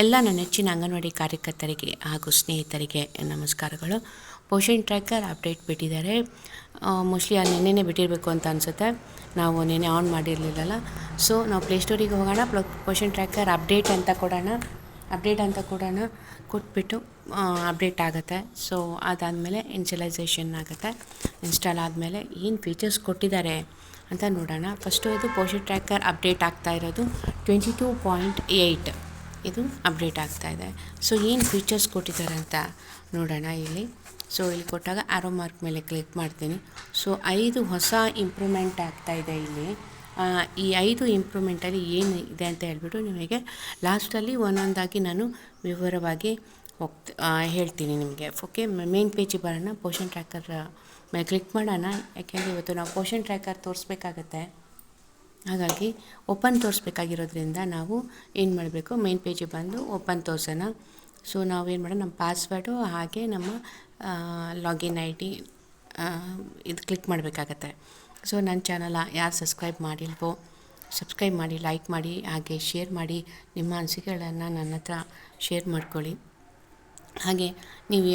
ಎಲ್ಲ ನನ್ನ ನೆಚ್ಚಿನ ಅಂಗನವಾಡಿ ಕಾರ್ಯಕರ್ತರಿಗೆ ಹಾಗೂ ಸ್ನೇಹಿತರಿಗೆ ನಮಸ್ಕಾರಗಳು. ಪೋಷನ್ ಟ್ರ್ಯಾಕರ್ ಅಪ್ಡೇಟ್ ಬಿಟ್ಟಿದ್ದಾರೆ. ಮೋಸ್ಟ್ಲಿ ಅಲ್ಲಿ ನೆನ್ನೆನೇ ಬಿಟ್ಟಿರಬೇಕು ಅಂತ ಅನಿಸುತ್ತೆ. ನಾವು ನೆನ್ನೆ ಆನ್ ಮಾಡಿರಲಿಲ್ಲಲ್ಲ. ಸೊ ನಾವು ಪ್ಲೇಸ್ಟೋರಿಗೆ ಹೋಗೋಣ. ಪ್ಲ ಪೋಷನ್ ಟ್ರ್ಯಾಕರ್ ಅಪ್ಡೇಟ್ ಅಂತ ಕೊಡೋಣ. ಅಪ್ಡೇಟ್ ಅಂತ ಕೊಡೋಣ. ಕೊಟ್ಬಿಟ್ಟು ಅಪ್ಡೇಟ್ ಆಗುತ್ತೆ. ಸೊ ಅದಾದಮೇಲೆ ಇನ್ಸ್ಟಲೈಸೇಷನ್ ಆಗುತ್ತೆ. ಇನ್ಸ್ಟಾಲ್ ಆದಮೇಲೆ ಏನು ಫೀಚರ್ಸ್ ಕೊಟ್ಟಿದ್ದಾರೆ ಅಂತ ನೋಡೋಣ. ಫಸ್ಟು ಇದು ಪೋಷನ್ ಟ್ರ್ಯಾಕರ್ ಅಪ್ಡೇಟ್ ಆಗ್ತಾ ಇರೋದು. ಟ್ವೆಂಟಿ ಟೂ ಪಾಯಿಂಟ್ ಏಯ್ಟ್ ಇದು ಅಪ್ಡೇಟ್ ಆಗ್ತಾ ಇದೆ. ಸೊ ಏನು ಫೀಚರ್ಸ್ ಕೊಟ್ಟಿದ್ದಾರೆ ಅಂತ ನೋಡೋಣ ಇಲ್ಲಿ. ಸೊ ಇಲ್ಲಿ ಕೊಟ್ಟಾಗ ಆರೋ ಮಾರ್ಕ್ ಮೇಲೆ ಕ್ಲಿಕ್ ಮಾಡ್ತೀನಿ. ಸೊ ಐದು ಹೊಸ ಇಂಪ್ರೂವ್ಮೆಂಟ್ ಆಗ್ತಾ ಇದೆ ಇಲ್ಲಿ. ಈ ಐದು ಇಂಪ್ರೂವ್ಮೆಂಟಲ್ಲಿ ಏನು ಇದೆ ಅಂತ ಹೇಳ್ಬಿಟ್ಟು ನಿಮಗೆ ಲಾಸ್ಟಲ್ಲಿ ಒಂದೊಂದಾಗಿ ನಾನು ವಿವರವಾಗಿ ಹೋಗ್ತಾ ಹೇಳ್ತೀನಿ ನಿಮಗೆ. ಓಕೆ ಮೇನ್ ಪೇಜಿಗೆ ಬರೋಣ ಪೋಷನ್ ಟ್ರ್ಯಾಕರ್ ಮೇಲೆ ಕ್ಲಿಕ್ ಮಾಡೋಣ. ಯಾಕೆಂದರೆ ಇವತ್ತು ನಾವು ಪೋಷನ್ ಟ್ರ್ಯಾಕರ್ ತೋರಿಸ್ಬೇಕಾಗತ್ತೆ. ಹಾಗಾಗಿ ಓಪನ್ ತೋರಿಸ್ಬೇಕಾಗಿರೋದ್ರಿಂದ ನಾವು ಏನು ಮಾಡಬೇಕು? ಮೇನ್ ಪೇಜಿಗೆ ಬಂದು ಓಪನ್ ತೋರಿಸೋಣ. ಸೊ ನಾವು ಏನು ಮಾಡೋಣ? ನಮ್ಮ ಪಾಸ್ವರ್ಡು ಹಾಗೆ ನಮ್ಮ ಲಾಗಿನ್ ಐ ಡಿ ಇದು ಕ್ಲಿಕ್ ಮಾಡಬೇಕಾಗತ್ತೆ. ಸೊ ನನ್ನ ಚಾನಲ್ ಯಾರು ಸಬ್ಸ್ಕ್ರೈಬ್ ಮಾಡಿಲ್ವೋ ಸಬ್ಸ್ಕ್ರೈಬ್ ಮಾಡಿ ಲೈಕ್ ಮಾಡಿ, ಹಾಗೆ ಶೇರ್ ಮಾಡಿ, ನಿಮ್ಮ ಅನಿಸಿಕೆಗಳನ್ನು ನನ್ನ ಹತ್ರ ಶೇರ್ ಮಾಡ್ಕೊಳ್ಳಿ. ಹಾಗೆ ನೀವು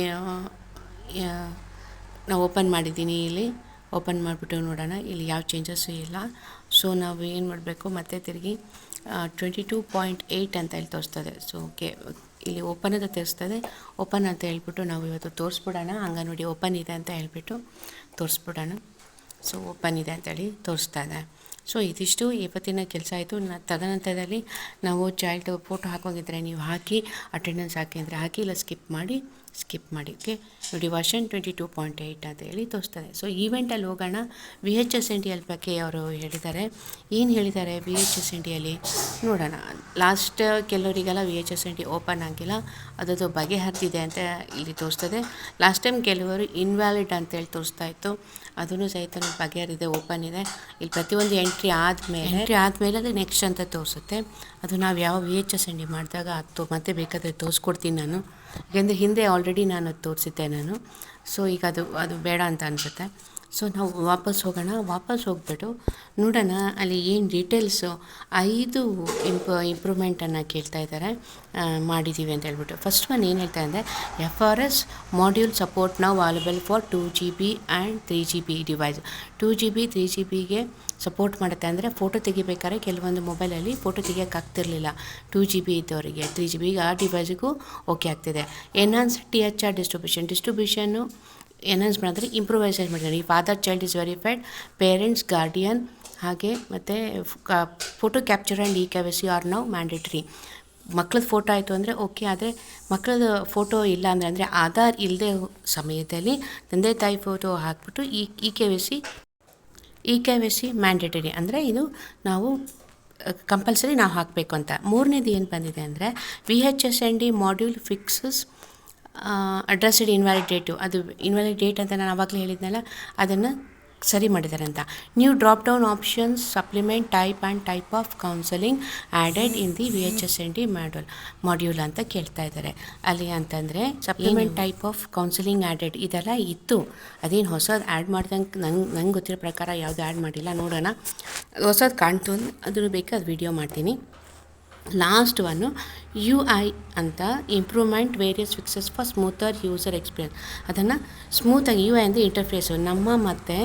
ನಾವು ಓಪನ್ ಮಾಡಿದ್ದೀನಿ ಇಲ್ಲಿ. ಓಪನ್ ಮಾಡಿಬಿಟ್ಟು ನೋಡೋಣ, ಇಲ್ಲಿ ಯಾವ ಚೇಂಜಸ್ಸು ಇಲ್ಲ. ಸೊ ನಾವು ಏನು ಮಾಡಬೇಕು, ಮತ್ತೆ ತಿರುಗಿ ಟ್ವೆಂಟಿ ಟೂ ಪಾಯಿಂಟ್ ಏಯ್ಟ್ ಅಂತ ಹೇಳಿ ತೋರಿಸ್ತದೆ. ಸೊ ಓಕೆ ಇಲ್ಲಿ ಓಪನ್ ಅಂತ ತೋರಿಸ್ತದೆ. ಓಪನ್ ಅಂತ ಹೇಳ್ಬಿಟ್ಟು ನಾವು ಇವತ್ತು ತೋರಿಸ್ಬಿಡೋಣ. ಅಂಗನವಾಡಿ ಓಪನ್ ಇದೆ ಅಂತ ಹೇಳಿಬಿಟ್ಟು ತೋರಿಸ್ಬಿಡೋಣ. ಸೊ ಓಪನ್ ಇದೆ ಅಂತೇಳಿ ತೋರಿಸ್ತಾ ಇದೆ. ಸೊ ಇದಿಷ್ಟು. ಇವತ್ತಿನ ಕೆಲಸ ಆಯಿತು. ನ, ತದನಂತರದಲ್ಲಿ ನಾವು ಚೈಲ್ಡ್ ಫೋಟೋ ಹಾಕೋಗಿದ್ರೆ ನೀವು ಹಾಕಿ ಅಟೆಂಡೆನ್ಸ್ ಹಾಕಿ ಅಂದರೆ ಹಾಕಿ, ಇಲ್ಲ ಸ್ಕಿಪ್ ಮಾಡಿ ಸ್ಕಿಪ್ ಮಾಡಿ ಓಕೆ ನೋಡಿ version twenty two point eight ಅಂತ ಹೇಳಿ ತೋರಿಸ್ತಾರೆ. ಸೊ ಈವೆಂಟಲ್ಲಿ ಹೋಗೋಣ. V H S N D L ಬಗ್ಗೆ ಅವರು ಹೇಳಿದ್ದಾರೆ. ಏನು ಹೇಳಿದ್ದಾರೆ ವಿ ಎಚ್ ಎಸ್ ಎನ್ ಡಿಯಲ್ಲಿ ನೋಡೋಣ. Last ಕೆಲವರಿಗೆಲ್ಲ V H S N D open ಆಗಿಲ್ಲ. ಅದರದ್ದು ಬಗೆಹರಿದಿದೆ ಅಂತ ಇಲ್ಲಿ ತೋರಿಸ್ತದೆ. ಲಾಸ್ಟ್ ಟೈಮ್ ಕೆಲವರು ಇನ್ವ್ಯಾಲಿಡ್ ಅಂತೇಳಿ ತೋರಿಸ್ತಾ ಇತ್ತು. ಅದನ್ನು ಸಹಿತ ಬಗೆಹರಿದೆ ಓಪನ್ ಇದೆ. ಇಲ್ಲಿ ಪ್ರತಿಯೊಂದು ಎಂಟ್ರಿ ಆದಮೇಲೆ ಎಂಟ್ರಿ ಆದಮೇಲೆ ಅದು ನೆಕ್ಸ್ಟ್ ಅಂತ ತೋರಿಸುತ್ತೆ. ಅದು ನಾವು ಯಾವ V H S N D ಮಾಡಿದಾಗ ಅದು ಮತ್ತೆ ಬೇಕಾದರೆ ತೋರಿಸ್ಕೊಡ್ತೀನಿ ನಾನು. ಯಾಕೆಂದರೆ ಹಿಂದೆ ಆಲ್ರೆಡಿ ನಾನು ಅದು ತೋರಿಸಿದ್ದೆ ನಾನು. ಸೊ ಈಗ ಅದು ಅದು ಬೇಡ ಅಂತ ಅನಿಸುತ್ತೆ. ಸೊ ನಾವು ವಾಪಸ್ ಹೋಗೋಣ. ವಾಪಸ್ ಹೋಗ್ಬಿಟ್ಟು ನೋಡೋಣ ಅಲ್ಲಿ ಏನು ಡೀಟೇಲ್ಸು ಐದು ಇಂಪ್ ಇಂಪ್ರೂವ್ಮೆಂಟನ್ನು ಕೇಳ್ತಾ ಇದ್ದಾರೆ ಮಾಡಿದ್ದೀವಿ ಅಂತ ಹೇಳ್ಬಿಟ್ಟು. ಫಸ್ಟ್ ಒನ್ ಏನು ಹೇಳ್ತಾ ಅಂದರೆ F R S module support ನಾವು available for two G B and three G B device two G B three G ಬಿಗೆ ಸಪೋರ್ಟ್ ಮಾಡುತ್ತೆ ಅಂದರೆ ಫೋಟೋ ತೆಗಿಬೇಕಾದ್ರೆ ಕೆಲವೊಂದು ಮೊಬೈಲಲ್ಲಿ ಫೋಟೋ ತೆಗಿಯೋಕ್ಕಾಗ್ತಿರ್ಲಿಲ್ಲ ಟೂ ಜಿ ಬಿ ಇದ್ದವರಿಗೆ ತ್ರೀ ಜಿ ಬಿಗೆ ಆ ಡಿವೈಸ್ಗೂ ಓಕೆ ಆಗ್ತಿದೆ. Enhance T H R distribution distribution enhance ಮಾಡಿದ್ರೆ ಇಂಪ್ರೂವೈಸೇಷನ್ ಮಾಡಿದ್ದಾರೆ ಈ father child is verified parents guardian ಹಾಗೆ ಮತ್ತು photo capture and E C are now mandatory ಮಕ್ಳದ್ದು ಫೋಟೋ ಆಯಿತು ಅಂದರೆ ಓಕೆ ಆದರೆ ಮಕ್ಕಳದ್ದು ಫೋಟೋ ಇಲ್ಲ ಅಂದರೆ ಅಂದರೆ ಆಧಾರ್ ಇಲ್ಲದೆ ಸಮಯದಲ್ಲಿ ತಂದೆ ತಾಯಿ ಫೋಟೋ ಹಾಕ್ಬಿಟ್ಟು ಈ E K V C E K V C mandatory ಅಂದರೆ ಇದು ನಾವು ಕಂಪಲ್ಸರಿ ನಾವು ಹಾಕಬೇಕು ಅಂತ. ಮೂರನೇದು ಏನು ಬಂದಿದೆ ಅಂದರೆ V H S N D module fixes addressed invalid date ಅದು ಇನ್ವ್ಯಾಲಿಡ್ ಡೇಟ್ ಅಂತ ನಾನು ಆವಾಗಲೇ ಹೇಳಿದ್ನಲ್ಲ ಅದನ್ನು ಸರಿ ಮಾಡಿದ್ದಾರೆ ಅಂತ new drop down options supplement type and type of counselling added in the V H S N D module module ಅಂತ ಕೇಳ್ತಾ ಇದ್ದಾರೆ. ಅಲ್ಲಿ ಅಂತಂದರೆ supplement type of counselling added ಇದೆಲ್ಲ ಇತ್ತು. ಅದೇನು ಹೊಸದು ಆ್ಯಡ್ ಮಾಡ್ದಂಗೆ ನಂಗೆ ನಂಗೆ ಗೊತ್ತಿರೋ ಪ್ರಕಾರ ಯಾವುದು ಆ್ಯಡ್ ಮಾಡಿಲ್ಲ ನೋಡೋಣ. ಹೊಸದು ಕಾಣ್ತು ಅದನ್ನು ಅದು ವಿಡಿಯೋ ಮಾಡ್ತೀನಿ. ಲಾಸ್ಟ್ ಒನ್ನು ಯು ಐ ಅಂತ improvement various fixes for smoother user experience ಅದನ್ನು ಸ್ಮೂತಾಗಿ ಯು ಐ ಅಂದರೆ ಇಂಟರ್ಫೇಸು ನಮ್ಮ ಮತ್ತು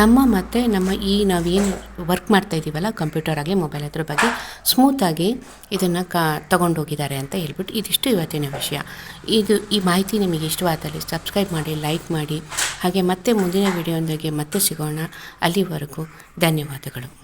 ನಮ್ಮ ಮತ್ತು ನಮ್ಮ ಈ ನಾವೇನು ವರ್ಕ್ ಮಾಡ್ತಾ ಇದ್ದೀವಲ್ಲ ಕಂಪ್ಯೂಟರ್ ಆಗಲಿ ಮೊಬೈಲ್ ಅದ್ರ ಬಗ್ಗೆ ಸ್ಮೂತಾಗಿ ಇದನ್ನು ಕ ತೊಗೊಂಡೋಗಿದ್ದಾರೆ ಅಂತ ಹೇಳ್ಬಿಟ್ಟು ಇದಿಷ್ಟು ಇವತ್ತಿನ ವಿಷಯ. ಇದು, ಈ ಮಾಹಿತಿ ನಿಮಗೆ ಇಷ್ಟವಾದಲ್ಲಿ ಸಬ್ಸ್ಕ್ರೈಬ್ ಮಾಡಿ ಲೈಕ್ ಮಾಡಿ, ಹಾಗೆ ಮತ್ತೆ ಮುಂದಿನ ವಿಡಿಯೋದೊಂದಿಗೆ ಮತ್ತೆ ಸಿಗೋಣ. ಅಲ್ಲಿವರೆಗೂ ಧನ್ಯವಾದಗಳು.